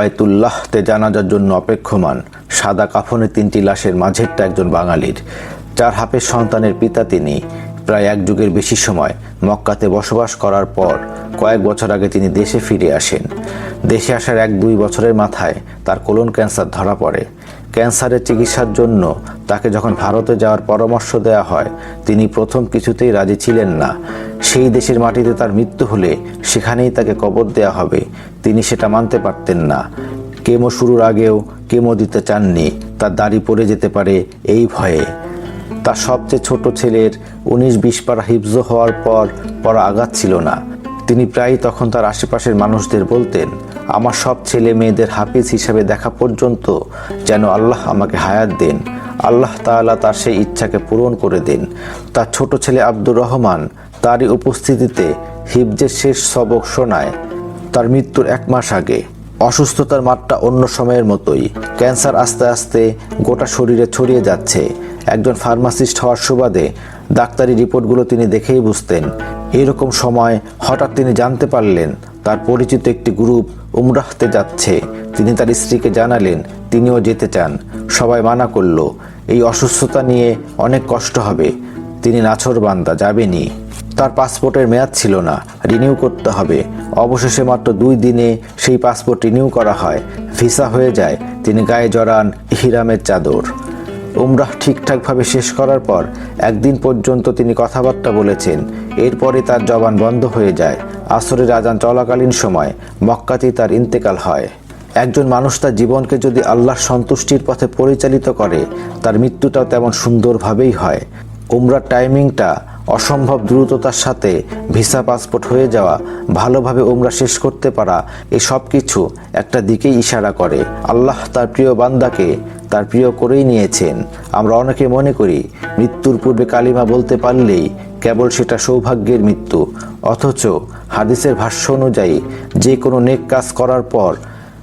বাইতুল্লাহতে জানাজার জন্য অপেক্ষমান। সাদা কাফনে তিনটি লাশের মাঝেরটা একজন বাঙালির। চার হাফের সন্তানের পিতা তিনি। প্রায় এক যুগের বেশি সময় মক্কাতে বসবাস করার পর কয়েক বছর আগে তিনি দেশে ফিরে আসেন। দেশে আসার এক দুই বছরের মাথায় তার কোলন ক্যান্সার ধরা পড়ে। ক্যান্সারের চিকিৎসার জন্য তাকে যখন ভারতে যাওয়ার পরামর্শ দেওয়া হয়, তিনি প্রথম কিছুতেই রাজি ছিলেন না। সেই দেশের মাটিতে তার মৃত্যু হলে সেখানেই তাকে কবর দেওয়া হবে। তিনি সেটা মানতে পারতেন না। কেমো শুরুর আগেও কেমো দিতে চাননি। তার দাড়ি পড়ে যেতে পারে এই ভয়ে। তার সবচেয়ে ছোট ছেলের উনিশ বিশ পারা হিফজ হওয়ার পর পড়া আঘাত ছিল না। তিনি প্রায়ই তখন তার আশেপাশের মানুষদের বলতেন, আমার সব ছেলে মেয়েদের হাফিজ হিসাবে দেখা পর্যন্ত যেন আল্লাহ আমাকে হায়াত দেন। আল্লাহ তাআলা তার সেই ইচ্ছাকে পূরণ করে দেন। তার ছোট ছেলে আব্দুর রহমান তারই উপস্থিতিতে হিফজের শেষ সবক শোনায়, তার মৃত্যুর এক মাস আগে। অসুস্থতার মাত্রা অন্য সময়ের মতোই। ক্যান্সার আস্তে আস্তে গোটা শরীরে ছড়িয়ে যাচ্ছে। একজন ফার্মাসিস্ট হওয়ার সুবাদে ডাক্তারি রিপোর্টগুলো তিনি দেখেই বুঝতেন। এরকম সময় হঠাৎ তিনি জানতে পারলেন, তার পরিচিত একটি গ্রুপ উমরাহতে যাচ্ছে। তিনি তার স্ত্রীকে জানালেন, তিনিও যেতে চান। সবাই মানা করল, এই অসুস্থতা নিয়ে অনেক কষ্ট হবে। তিনি নাছর বান্দা যাবেনি তার পাসপোর্টের মেয়াদ ছিল না। রিনিউ করতে হবে। অবশেষে মাত্র দুই দিনে সেই পাসপোর্ট রিনিউ করা হয়। ভিসা হয়ে যায়। তিনি গায়ে জড়ান হিরামের চাদর। উমরাহ ঠিকঠাকভাবে শেষ করার পর একদিন পর্যন্ত তিনি কথাবার্তা বলেছেন। এরপরে তার জবান বন্ধ হয়ে যায়। আসরের আজান চলাকালীন সময় মক্কাতেই তার ইন্তেকাল হয়। একজন মানুষ তার জীবনকে যদি আল্লাহর সন্তুষ্টির পথে পরিচালিত করে, তার মৃত্যুটাও তেমন সুন্দরভাবেই হয়। উমরার টাইমিংটা অসম্ভব দ্রুততার সাথে ভিসা পাসপোর্ট হয়ে যাওয়া, ভালোভাবে উমরা শেষ করতে পারা এই সব কিছু একটা দিকেই ইশারা করে। আল্লাহ তার প্রিয় বান্দাকে তার প্রিয় করেই নিয়েছেন। আমরা অনেকে মনে করি, মৃত্যুর পূর্বে কালিমা বলতে পারলেই কেবল সেটা সৌভাগ্যের মৃত্যু। অথচ হাদিসের ভাষ্য অনুযায়ী, যে কোনো নেক কাজ করার পর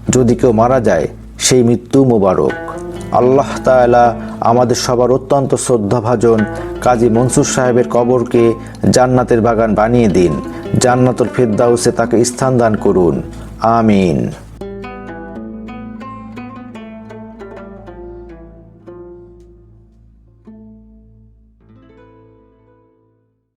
যদি কেউ মারা যায়, সেই মৃত্যু মোবারক। আল্লাহ তালা আমাদের সবার অত্যন্ত শ্রদ্ধাভাজন কাজী মনসুর সাহেবের কবরকে জান্নাতের বাগান বানিয়ে দিন। জান্নাতুল ফেরদাউসে তাকে স্থান দান করুন। আমিন।